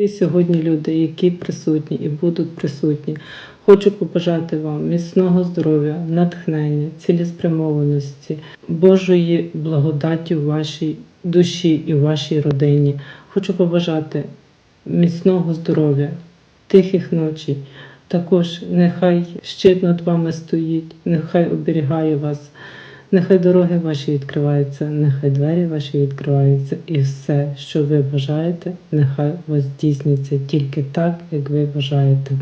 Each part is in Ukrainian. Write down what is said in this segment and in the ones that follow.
І сьогодні люди, які присутні і будуть присутні, хочу побажати вам міцного здоров'я, натхнення, цілеспрямованості, Божої благодаті в вашій душі і в вашій родині. Хочу побажати міцного здоров'я, тихих ночей. Також нехай щит над вами стоїть, нехай оберігає вас. Нехай дороги ваші відкриваються, нехай двері ваші відкриваються, і все, що ви бажаєте, нехай вас здійсниться тільки так, як ви бажаєте.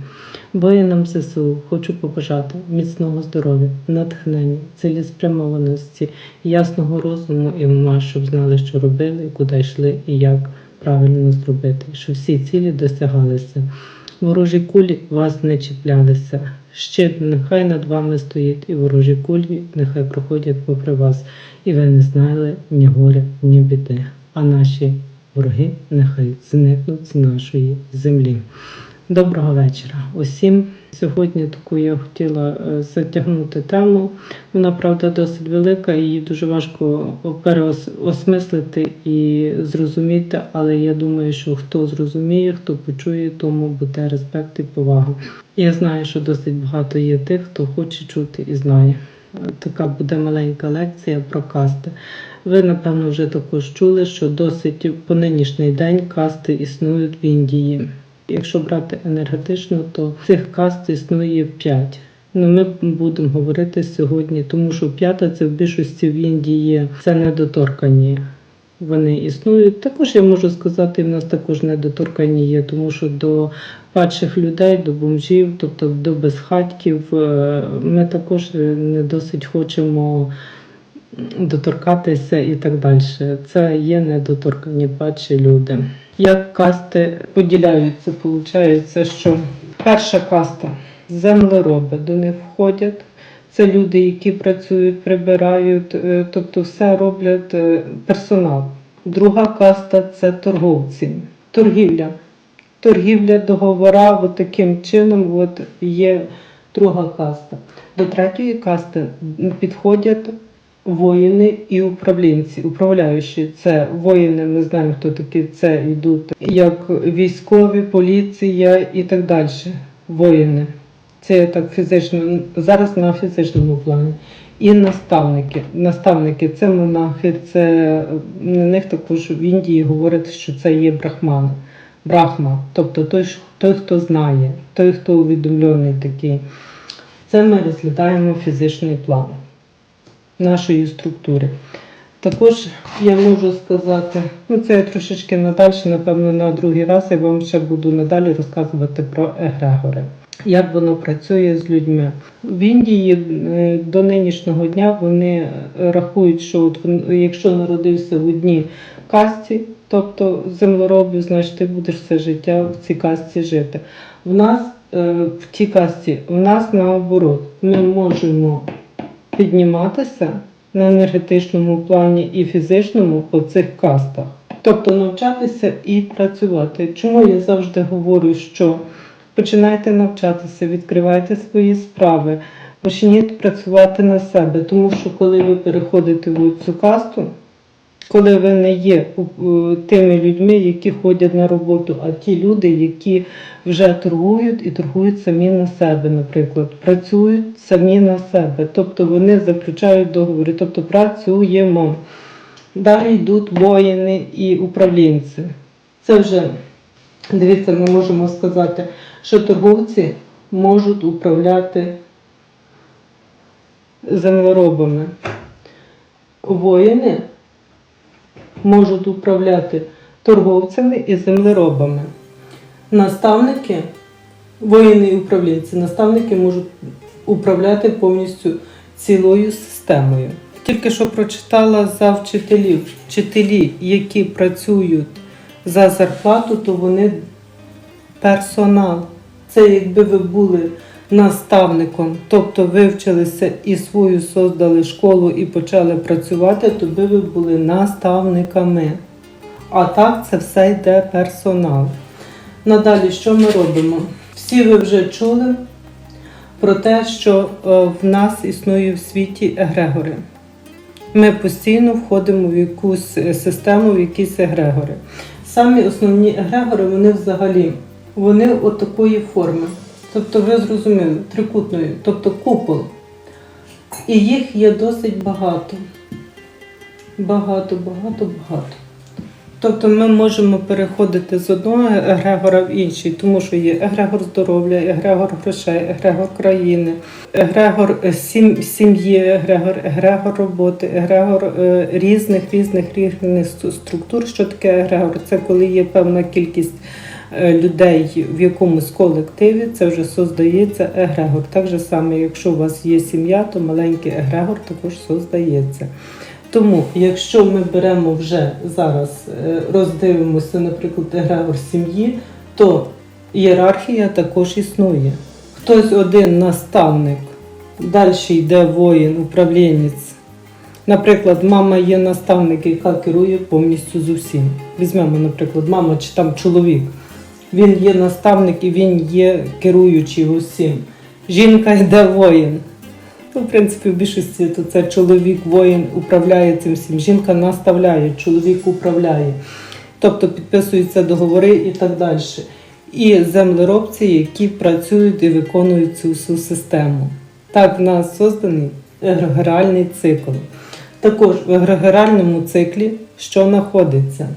Воїнам ЗСУ хочу побажати міцного здоров'я, натхнення, цілеспрямованості, ясного розуму і ума, щоб знали, що робили, куди йшли і як правильно зробити, щоб всі цілі досягалися. Ворожі кулі вас не чіплялися. Щит нехай над вами стоїть, і ворожі кулі нехай проходять попри вас, і ви не знали ні горя, ні біди. А наші вороги нехай зникнуть з нашої землі. Доброго вечора усім. Сьогодні таку я хотіла е, затягнути тему. Вона, правда, досить велика, її дуже важко переосмислити і зрозуміти, але я думаю, що хто зрозуміє, хто почує, тому буде респект і повага. Я знаю, що досить багато є тих, хто хоче чути і знає. Е, Така буде маленька лекція про касти. Ви, напевно, вже також чули, що досить по нинішній день касти існують в Індії. Якщо брати енергетично, то цих каст існує 5. Ну, ми будемо говорити сьогодні, тому що п'ята це в більшості в Індії це недоторкані. Вони існують. Також я можу сказати, в нас також недоторкані є, тому що до падших людей, до бомжів, тобто до безхатьків, е, ми також не досить хочемо доторкатися і так далі. Це є недоторкані падші люди. Як касти поділяються, виходить, що перша каста землероби до них входять. Це люди, які працюють, прибирають, е, тобто все роблять е, персонал. Друга каста це торговці, торгівля. Торгівля, договора, от таким чином от є друга каста. До третьої касти підходять воїни і управлінці. Управляючі це воїни, ми знаємо, хто такі це йдуть, як військові, поліція і так далі. Воїни. Це так фізично, зараз на фізичному плані. І наставники. Наставники це монахи, це на них також в Індії говорять, що це є брахман. Брахма, тобто той, той, хто знає, той, хто увідомлений такий. Це ми розглядаємо фізичний план нашої структури. Також я можу сказати, ну це я трошечки надалі, напевно, на другий раз я вам ще буду надалі розказувати про егрегори. Як воно працює з людьми в Індії е, до нинішнього дня вони рахують, що от якщо народився в одній касті, тобто землеробів, значить ти будеш все життя в цій касті жити. В нас е, в тій касті, в нас наоборот, ми можемо підніматися на енергетичному плані і фізичному по цих кастах. Тобто навчатися і працювати. Чому я завжди говорю, що починайте навчатися, відкривайте свої справи, почніть працювати на себе, тому що коли ви переходите в цю касту, коли ви не є е, тими людьми, які ходять на роботу, а ті люди, які вже торгують і торгують самі на себе, наприклад, працюють самі на себе, тобто вони заключають договори, тобто працюємо. Далі йдуть воїни і управлінці. Це вже, дивіться, ми можемо сказати, що торговці можуть управляти землеробами. Воїни можуть управляти торговцями і землеробами. Наставники, воїни і управлінці, наставники можуть управляти повністю цілою системою. Тільки що прочитала за вчителів, вчителі, які працюють за зарплату, то вони персонал. Це якби ви були наставником, тобто вивчилися і свою создали школу і почали працювати, то ви були наставниками. А так це все йде персонал. Надалі, що ми робимо? Всі ви вже чули про те, що е, в нас існує в світі егрегори. Ми постійно входимо в якусь е, систему, в якісь егрегори. Самі основні егрегори, вони взагалі вони от такої форми. Тобто, ви зрозуміли, трикутної, тобто купол. І їх є досить багато. Багато, багато, багато. Тобто ми можемо переходити з одного егрегора в інший, тому що є егрегор здоров'я, егрегор грошей, егрегор країни, егрегор е, сім- сім'ї, егрегор, егрегор роботи, егрегор е, різних різних різних структур. Що таке егрегор? Це коли є певна кількість людей в якомусь колективі, це вже создається егрегор. Так же саме, якщо у вас є сім'я, то маленький егрегор також создається. Тому, якщо ми беремо вже зараз, е, роздивимося, наприклад, егрегор сім'ї, то ієрархія також існує. Хтось один наставник, далі йде воїн, управлінець. Наприклад, мама є наставник, яка керує повністю з усім. Візьмемо, наприклад, мама чи там чоловік. Він є наставник і він є керуючий усім. Жінка йде воїн. Ну, в принципі, в більшості то це чоловік, воїн управляє цим всім. Жінка наставляє, чоловік управляє. Тобто підписуються договори і так далі. І землеробці, які працюють і виконують цю всю систему. Так, в нас созданий егрегоріальний цикл. Також в егрегоріальному циклі що знаходиться?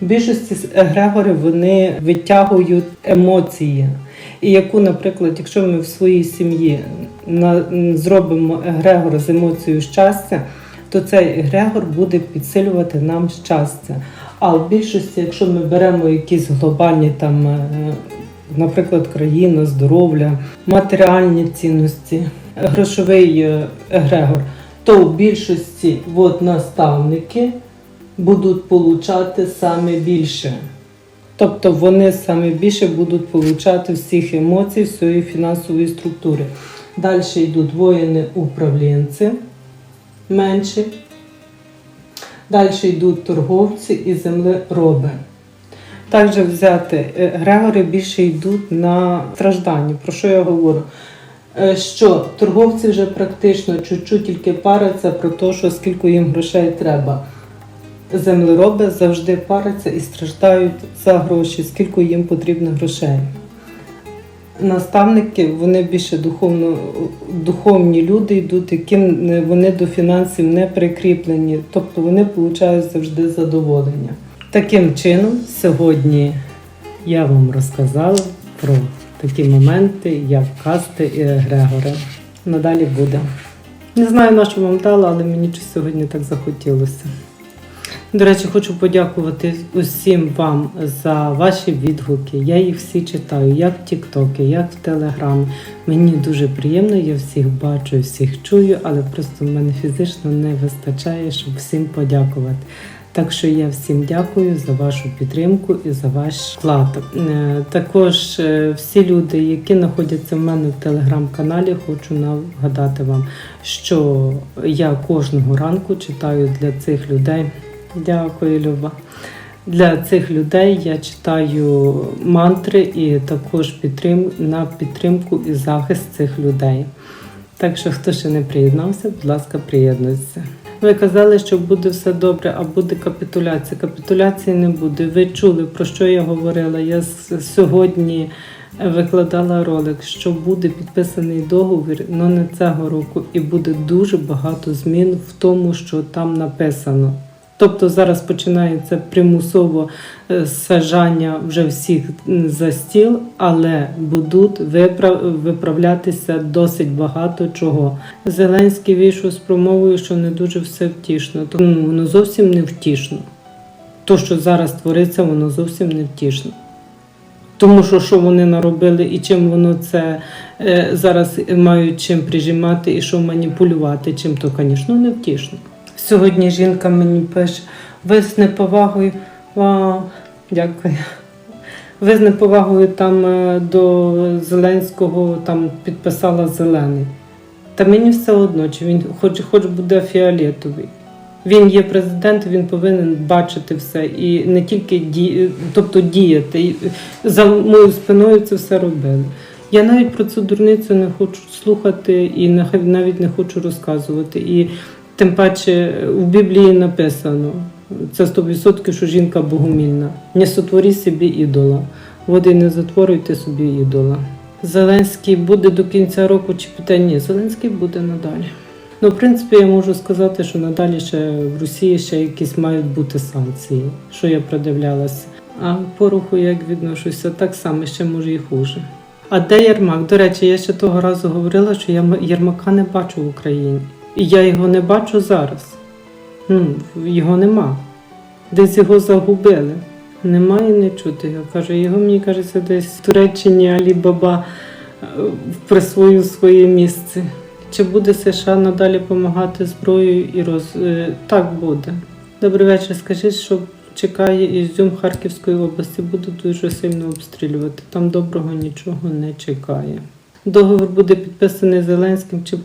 В більшості з егрегорів вони витягують емоції. І яку, наприклад, якщо ми в своїй сім'ї зробимо егрегор з емоцією щастя, то цей егрегор буде підсилювати нам щастя. А в більшості, якщо ми беремо якісь глобальні там, е, наприклад, країна, здоров'я, матеріальні цінності, грошовий егрегор, то в більшості от, наставники будуть получати саме більше. Тобто вони саме більше будуть получати всіх емоцій, всієї фінансової структури. Далі йдуть воїни-управлінці менші. Далі йдуть торговці і землероби. Також взяти е, Грегори більше йдуть на страждання. Про що я говорю? Е, Що торговці вже практично чуть-чуть тільки паряться про те, що скільки їм грошей треба. Землероби завжди паряться і страждають за гроші, скільки їм потрібно грошей. Наставники вони більше духовно, духовні люди йдуть, яким вони до фінансів не прикріплені, тобто вони отримують завжди задоволення. Таким чином, сьогодні я вам розказала про такі моменти, як касти і егрегори. Надалі буде. Не знаю, на що вам дала, але мені сьогодні так захотілося. До речі, хочу подякувати усім вам за ваші відгуки. Я їх всі читаю, як в Тіктокі, як в Телеграмі. Мені дуже приємно, я всіх бачу, всіх чую, але просто в мене фізично не вистачає, щоб всім подякувати. Так що я всім дякую за вашу підтримку і за ваш вклад. Е, Також е, всі люди, які знаходяться в мене в телеграм-каналі, хочу нагадати вам, що я кожного ранку читаю для цих людей. Дякую, Люба. Для цих людей я читаю мантри і також підтрим... на підтримку і захист цих людей. Так що, хто ще не приєднався, будь ласка, приєднуйтеся. Ви казали, що буде все добре, а буде капітуляція. Капітуляції не буде. Ви чули, про що я говорила. Я сьогодні викладала ролик, що буде підписаний договір, але не цього року, і буде дуже багато змін в тому, що там написано. Тобто зараз починається примусово е, саджання вже всіх за стіл, але будуть виправ- виправлятися досить багато чого. Зеленський вийшов з промовою, що не дуже все втішно. Тому воно зовсім не втішно. То, що зараз твориться, воно зовсім не втішно. Тому що що вони наробили і чим воно це е, зараз мають чим прижимати і що маніпулювати, чим то, звісно, не втішно. Сьогодні жінка мені пише, ви з неповагою, вау, дякую. Ви з неповагою там е, до Зеленського там підписала зелений. Та мені все одно, чи він хоч, хоч буде фіолетовий. Він є президент, він повинен бачити все і не тільки ді... тобто діяти. І за моєю спиною це все робили. Я навіть про цю дурницю не хочу слухати і навіть не хочу розказувати. І Тим паче в Біблії написано, це 100%, що жінка богомільна. Не сотворі собі ідола. Води не затворюйте собі ідола. Зеленський буде до кінця року чи? Ні, Зеленський буде надалі. Ну, в принципі, я можу сказати, що надалі ще в Росії ще якісь мають бути санкції, що я придивлялася. А пороху як відношуся, так само ще може і хуже. А де Єрмак? До речі, я ще того разу говорила, що я Єрмака не бачу в Україні. І я його не бачу зараз. Ну, його нема. Десь його загубили. Немає не чути. Я кажу, його, мені кажеться, десь в Туреччині Алі Баба е, присвоїв своє місце. Чи буде США надалі допомагати зброєю і роз... е, Так буде. Добрий вечір. Скажіть, що чекає Ізюм Харківської області, буде дуже сильно обстрілювати. Там доброго нічого не чекає. Договір буде підписаний Зеленським чи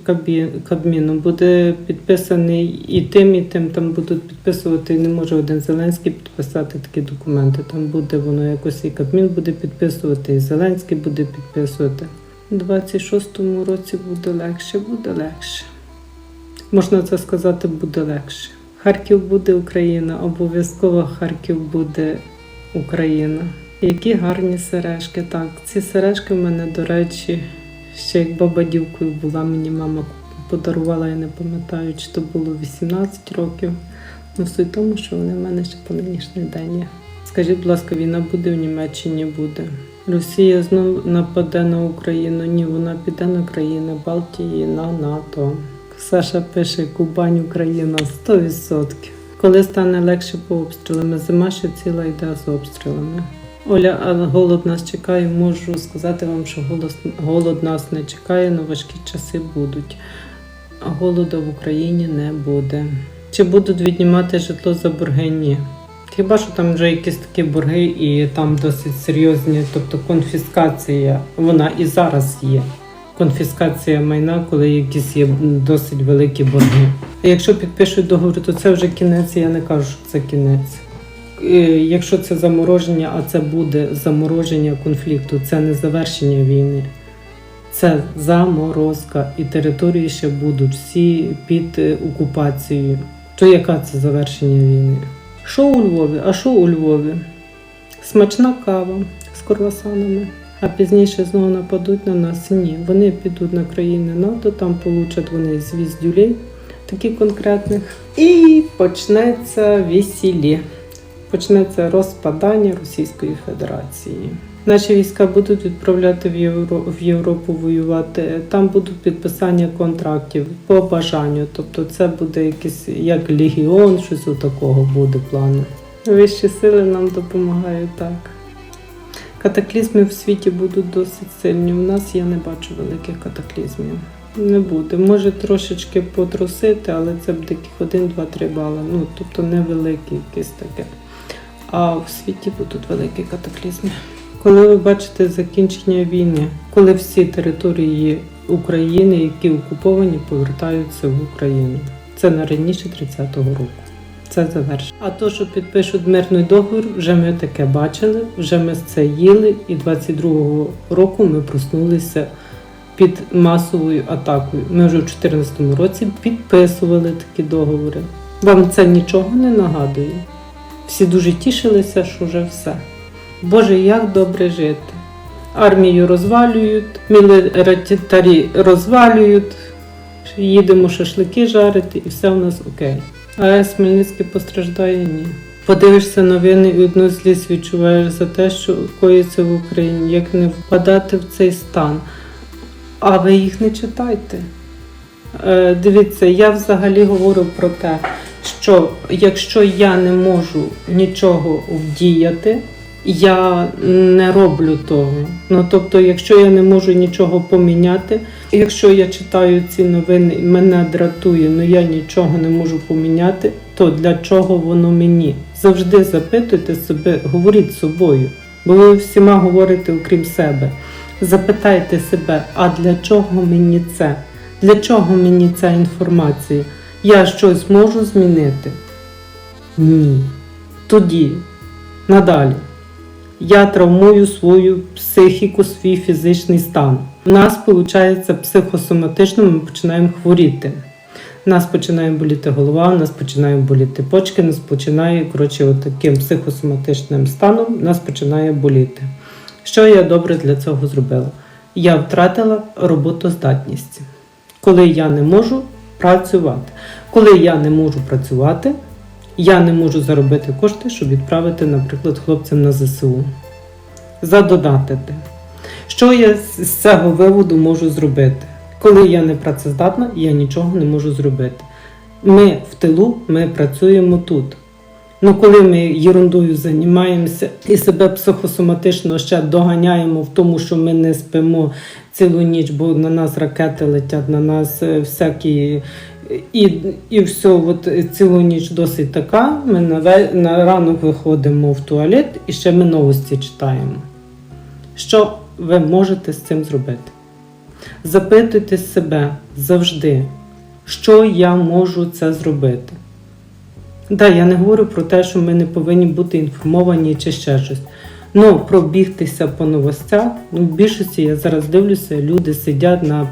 Кабміном. Буде підписаний і тим, і тим. Там будуть підписувати. Не може один Зеленський підписати такі документи. Там буде воно якось і Кабмін буде підписувати, і Зеленський буде підписувати. У 26-му році буде легше, буде легше. Можна це сказати, буде легше. Харків буде Україна, обов'язково Харків буде Україна. Які гарні сережки. Так, ці сережки в мене, до речі, ще як баба дівкою була, мені мама подарувала, я не пам'ятаю, чи то було 18 років. Ну, суть тому, що вони в мене ще по нинішній день є. Скажіть, будь ласка, війна буде в Німеччині буде. Росія знову нападе на Україну. Ні, вона піде на країни Балтії, на НАТО. Саша пише Кубань, Україна 100%. Коли стане легше по обстрілами, зима ще ціла йде з обстрілами. Оля, а голод нас чекає. Можу сказати вам, що голод, голод нас не чекає, але важкі часи будуть. А голоду в Україні не буде. Чи будуть віднімати житло за борги? Ні. Хіба що там вже якісь такі борги, і там досить серйозні, тобто конфіскація, вона і зараз є. Конфіскація майна, коли якісь є досить великі борги. Якщо підпишуть договір, то це вже кінець, я не кажу, що це кінець. Е, Якщо це замороження, а це буде замороження конфлікту, це не завершення війни. Це заморозка, і території ще будуть всі під е, окупацією. То яка це завершення війни? Що у Львові? А що у Львові? Смачна кава з круасанами. А пізніше знову нападуть на нас. Ні, вони підуть на країни НАТО, там получать вони звіздюлей, такі конкретних. І почнеться весілля. Почнеться розпадання Російської Федерації. Наші війська будуть відправляти в, Євро... в Європу воювати. Там будуть підписання контрактів по бажанню. Тобто це буде якийсь як легіон, щось у такого буде плану. Вищі сили нам допомагають так. Катаклізми в світі будуть досить сильні. У нас я не бачу великих катаклізмів. Не буде. Може трошечки потрусити, але це буде таких 1, 2, 3 бали. Ну, тобто невеликі якісь таке. А в світі будуть великі катаклізми. Коли ви бачите закінчення війни, коли всі території України, які окуповані, повертаються в Україну. Це на раніше 30-го року. Це завершено. А то, що підпишуть мирний договір, вже ми таке бачили, вже ми це їли, і 22-го року ми проснулися під масовою атакою. Ми вже у 2014 році підписували такі договори. Вам це нічого не нагадує? Всі дуже тішилися, що вже все. Боже, як добре жити. Армію розвалюють, мілітарі розвалюють, їдемо шашлики жарити і все у нас окей. А Хмельницький постраждає ні. Подивишся новини і одну злість відчуваєш за те, що коїться в Україні, як не впадати в цей стан. А ви їх не читайте. Е, дивіться, я взагалі говорю про те, що якщо я не можу нічого вдіяти, я не роблю того. Ну тобто, якщо я не можу нічого поміняти, якщо я читаю ці новини мене дратує, але я нічого не можу поміняти, то для чого воно мені? Завжди запитуйте себе, говоріть собою, бо ви всіма говорите окрім себе. Запитайте себе, а для чого мені це? Для чого мені ця інформація? Я щось можу змінити? Ні. Тоді, надалі. Я травмую свою психіку, свій фізичний стан. У нас, виходить, психосоматично ми починаємо хворіти. У нас починає боліти голова, у нас починає боліти почки, у нас починає, коротше, от таким психосоматичним станом у нас починає боліти. Що я добре для цього зробила? Я втратила роботоздатність, коли я не можу працювати. Коли я не можу працювати, я не можу заробити кошти, щоб відправити, наприклад, хлопцям на ЗСУ. Задонатити. Що я з з цього виводу можу зробити? Коли я не працездатна, я нічого не можу зробити. Ми в тилу, ми працюємо тут. Ну, коли ми єрундою займаємося і себе психосоматично ще доганяємо в тому, що ми не спимо цілу ніч, бо на нас ракети летять, на нас е, всякі. І, і все, от е, цілу ніч досить така. Ми на, на ранок виходимо в туалет і ще ми новості читаємо. Що ви можете з цим зробити? Запитуйте себе завжди, що я можу це зробити. Так, я не говорю про те, що ми не повинні бути інформовані чи ще щось. Ну, пробігтися по новостях. Ну, в більшості я зараз дивлюся, люди сидять на,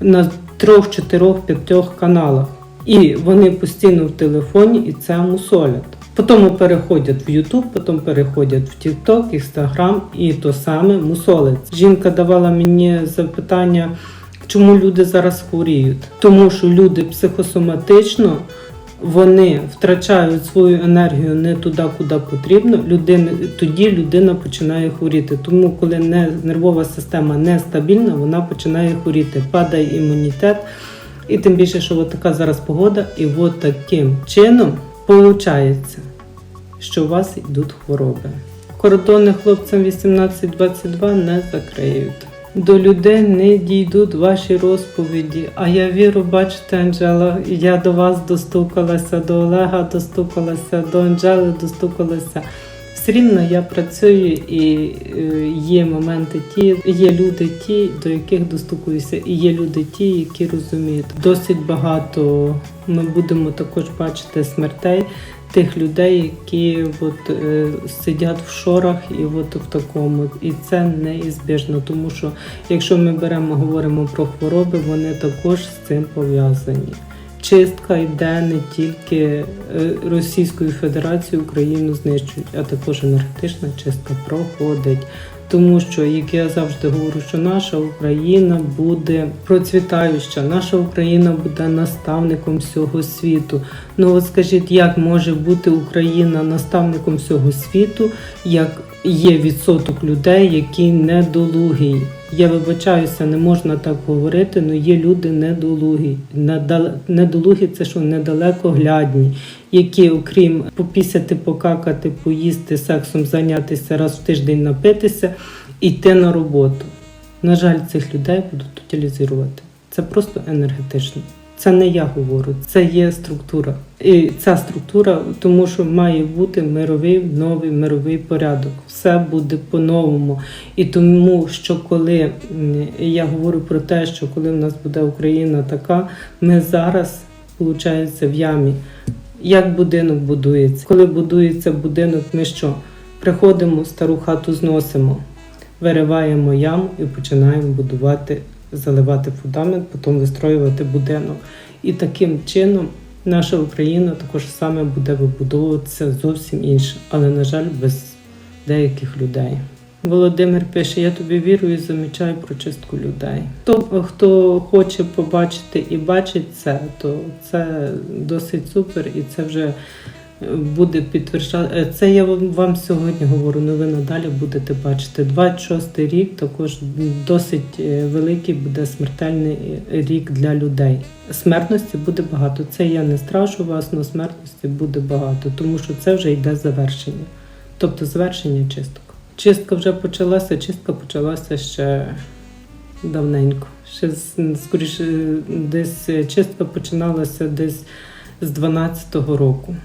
на трьох, чотирьох, п'ятьох каналах. І вони постійно в телефоні і це мусолять. Потім переходять в YouTube, потім переходять в TikTok, Instagram і то саме мусолець. Жінка давала мені запитання, чому люди зараз хворіють. Тому що люди психосоматично вони втрачають свою енергію не туди, куди потрібно. Людина, тоді людина починає хворіти. Тому, коли не, нервова система нестабільна, вона починає хворіти, падає імунітет. І тим більше, що от така зараз погода, і от таким чином виходить, що у вас йдуть хвороби. Кордони хлопцям 18-22 не закриють. До людей не дійдуть ваші розповіді. А я віру, бачите, Анжела, я до вас достукалася, до Олега достукалася, до Анжели достукалася. Все рівно я працюю і е, є моменти ті, є люди ті, до яких достукуюся, і є люди ті, які розуміють. Досить багато ми будемо також бачити смертей тих людей, які от, е, сидять в шорах і от в такому. І це неізбіжно, тому що якщо ми беремо, говоримо про хвороби, вони також з цим пов'язані. Чистка йде не тільки е, Російською Федерацією Україну знищують, а також енергетична чистка проходить. Тому що, як я завжди говорю, що наша Україна буде процвітаюча, наша Україна буде наставником всього світу. Ну от скажіть, як може бути Україна наставником всього світу, як є відсоток людей, які недолугі. Я вибачаюся, не можна так говорити, але є люди недолугі. Недолугі це що недалекоглядні, які, окрім попісяти, покакати, поїсти, сексом зайнятися раз в тиждень напитися, йти на роботу. На жаль, цих людей будуть утилізувати. Це просто енергетично. Це не я говорю, це є структура. І ця структура, тому що має бути мировий новий мировий порядок. Все буде по-новому. І тому, що коли я говорю про те, що коли в нас буде Україна така, ми зараз, виходить, в ямі. Як будинок будується? Коли будується будинок, ми що? Приходимо, стару хату зносимо, вириваємо яму і починаємо будувати, заливати фундамент, потім вистроювати будинок. І таким чином наша Україна також саме буде вибудовуватися зовсім інше, але, на жаль, без деяких людей. Володимир пише: Я тобі вірю і замічаю про чистку людей. Хто, хто хоче побачити і бачить це, то це досить супер, і це вже буде підтверджати. е, Це я вам- сьогодні говорю. Ну ви надалі будете бачити. 26 рік також досить е, великий буде смертельний е, рік для людей. Смертності буде багато. Це я не страшу вас, але смертності буде багато, тому що це вже йде завершення. Тобто завершення чисток. Чистка вже почалася, чистка почалася ще давненько. Ще скоріше, десь чистка починалася десь з 12-го року.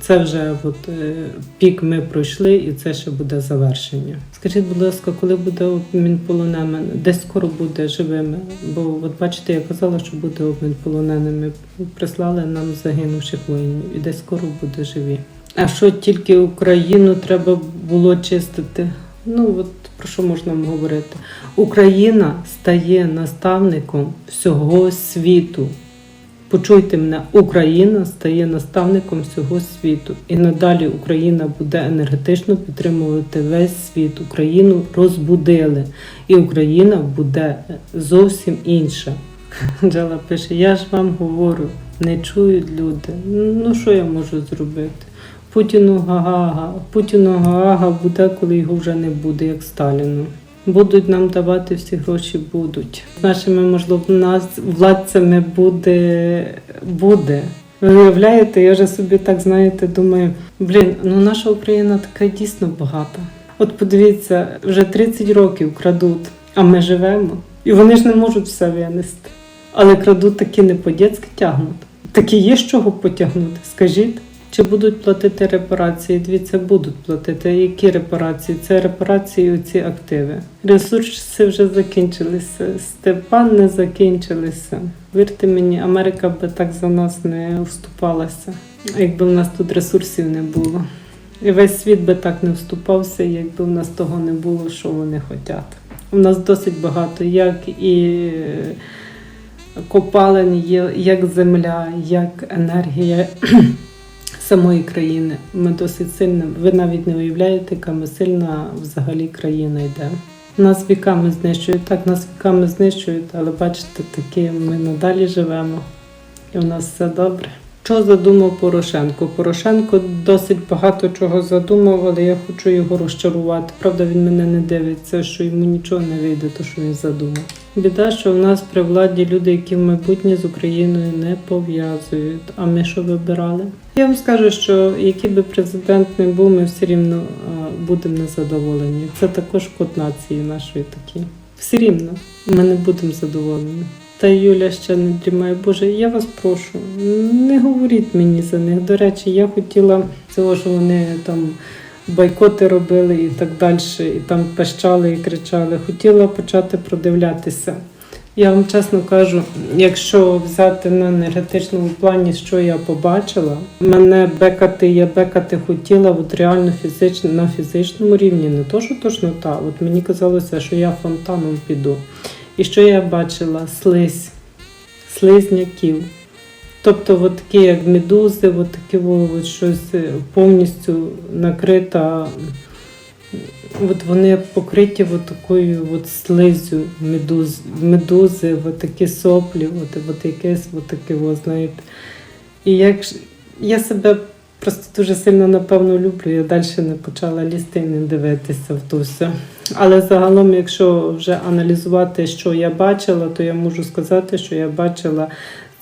Це вже от, е, пік ми пройшли, і це ще буде завершення. Скажіть, будь ласка, коли буде обмін полоненими? Десь скоро буде живими? Бо от бачите, я казала, що буде обмін полоненими. Прислали нам загинувших воїнів, і десь скоро буде живі. А що тільки Україну треба було чистити? Ну от про що можна говорити? Україна стає наставником всього світу. Почуйте мене, Україна стає наставником всього світу, і надалі Україна буде енергетично підтримувати весь світ. Україну розбудили, і Україна буде зовсім інша. Джала пише: Я ж вам говорю, не чують люди. Ну що я можу зробити? Путіну га-га-га. Путіну га-га буде, коли його вже не буде, як Сталіну. Будуть нам давати всі гроші, будуть. Нашими, можливо, нас владцями буде. буде. Ви я вже собі так знаєте, думаю, блін, ну наша Україна така дійсно багата. От подивіться, вже 30 років крадуть, а ми живемо. І вони ж не можуть все винести. Але крадуть такі не по-дєцьки тягнуть. Такі є з чого потягнути, скажіть. Чи будуть платити репарації? Дивіться, будуть платити. Які репарації? Це репарації ці активи. Ресурси вже закінчилися. Степан не закінчилися. Вірте мені, Америка би так за нас не вступалася, якби в нас тут ресурсів не було. І весь світ би так не вступався, якби в нас того не було, що вони хочуть. У нас досить багато, як і копалень є, як земля, як енергія самої країни. Ми досить сильна. Ви навіть не уявляєте, яка ми сильна взагалі країна йде. Нас віками знищують, так нас віками знищують, але бачите, таки ми надалі живемо, і в нас все добре. Що задумав Порошенко? Порошенко досить багато чого задумав, але я хочу його розчарувати. Правда, він мене не дивиться, що йому нічого не вийде, то що він задумав. Біда, що в нас при владі люди, які в майбутнє з Україною не пов'язують. А ми що вибирали? Я вам скажу, що який би президент не був, ми все рівно будемо незадоволені. Це також код нації нашої такі. Все рівно ми не будемо задоволені. Та Юля ще не дрімає. Боже, я вас прошу, не говоріть мені за них. До речі, я хотіла цього, що вони там бойкоти робили і так далі, і там пищали і кричали. Хотіла почати продивлятися. Я вам чесно кажу, якщо взяти на енергетичному плані, що я побачила, мене бекати, я бекати хотіла от реально фізично на фізичному рівні, не то, що точно та. От мені казалося, що я фонтаном піду. І що я бачила? Слизь, слизняків. Тобто, от такі, як медузи, от такі от щось е, повністю накрита. От вони покриті от такою от слизю медуз, медузи, от такі соплі, от, от якесь от таке, о, знаєте. І як я себе просто дуже сильно напевно люблю, я далі не почала лізти і не дивитися в то все. Але загалом, якщо вже аналізувати, що я бачила, то я можу сказати, що я бачила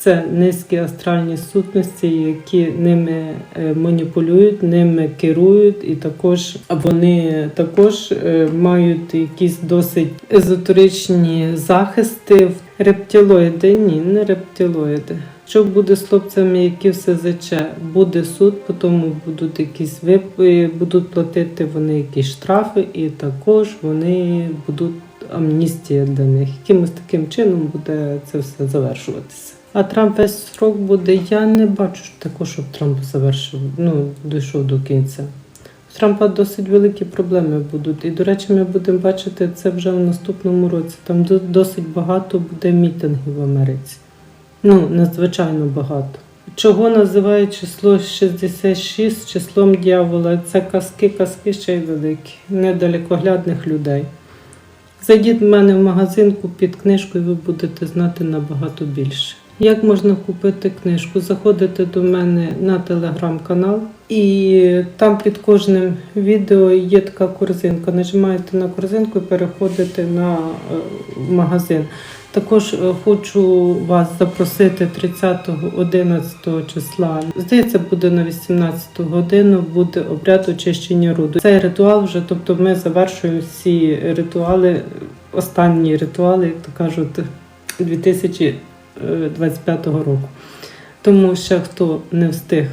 це низькі астральні сутності, які ними е, маніпулюють, ними керують, і також вони також е, мають якісь досить езотеричні захисти. Рептилоїди, ні, не рептилоїди. Що буде з хлопцями, які все заче? Буде суд, потім будуть якісь вип... будуть платити вони якісь штрафи, і також вони будуть амністія для них. Якимось таким чином буде це все завершуватися. А Трамп весь срок буде. Я не бачу також, щоб Трамп завершив, ну, дійшов до кінця. У Трампа досить великі проблеми будуть. І, до речі, ми будемо бачити це вже в наступному році. Там досить багато буде мітингів в Америці. Ну, надзвичайно багато. Чого називають число 66 числом дьявола? Це казки, казки ще й великі, недалекоглядних людей. Зайдіть в мене в магазин, купіть книжку, і ви будете знати набагато більше. Як можна купити книжку? Заходите до мене на телеграм-канал, і там під кожним відео є така корзинка. Нажимаєте на корзинку і переходите на е, магазин. Також е, хочу вас запросити 30-11 числа. Здається, буде на 18 годину, буде обряд очищення роду. Цей ритуал вже, тобто ми завершуємо всі ритуали, останні ритуали, як то кажуть, 2025 року. Тому ще хто не встиг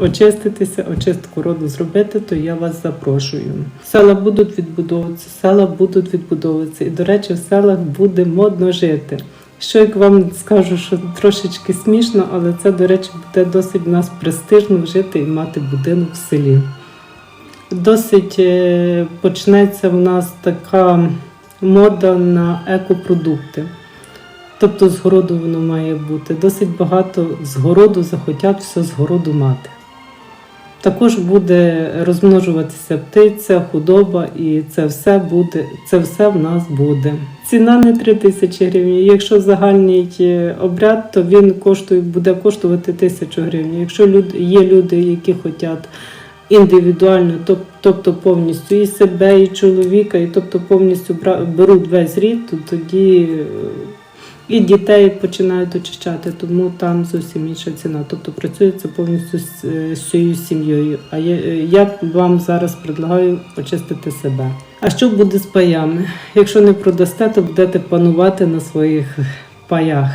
очиститися, очистку роду зробити, то я вас запрошую. Села будуть відбудовуватися, села будуть відбудовуватися. І, до речі, в селах буде модно жити. Що як вам скажу, що трошечки смішно, але це, до речі, буде досить в нас престижно жити і мати будинок в селі. Досить е, почнеться в нас така мода на екопродукти. Тобто з городу воно має бути. Досить багато з городу захотять все з городу мати. Також буде розмножуватися птиця, худоба, і це все буде, це все в нас буде. Ціна не 3 тисячі гривень. Якщо загальний обряд, то він коштує, буде коштувати тисячу гривень. Якщо люд, є люди, які хочуть індивідуально, тоб- тобто повністю і себе, і чоловіка, і тобто повністю беруть весь рід, то тоді і дітей починають очищати, тому там зовсім інша ціна. Тобто працюється повністю з, е, цією сім'єю. А я, е, я вам зараз предлагаю очистити себе. А що буде з паями? Якщо не продасте, то будете панувати на своїх паях.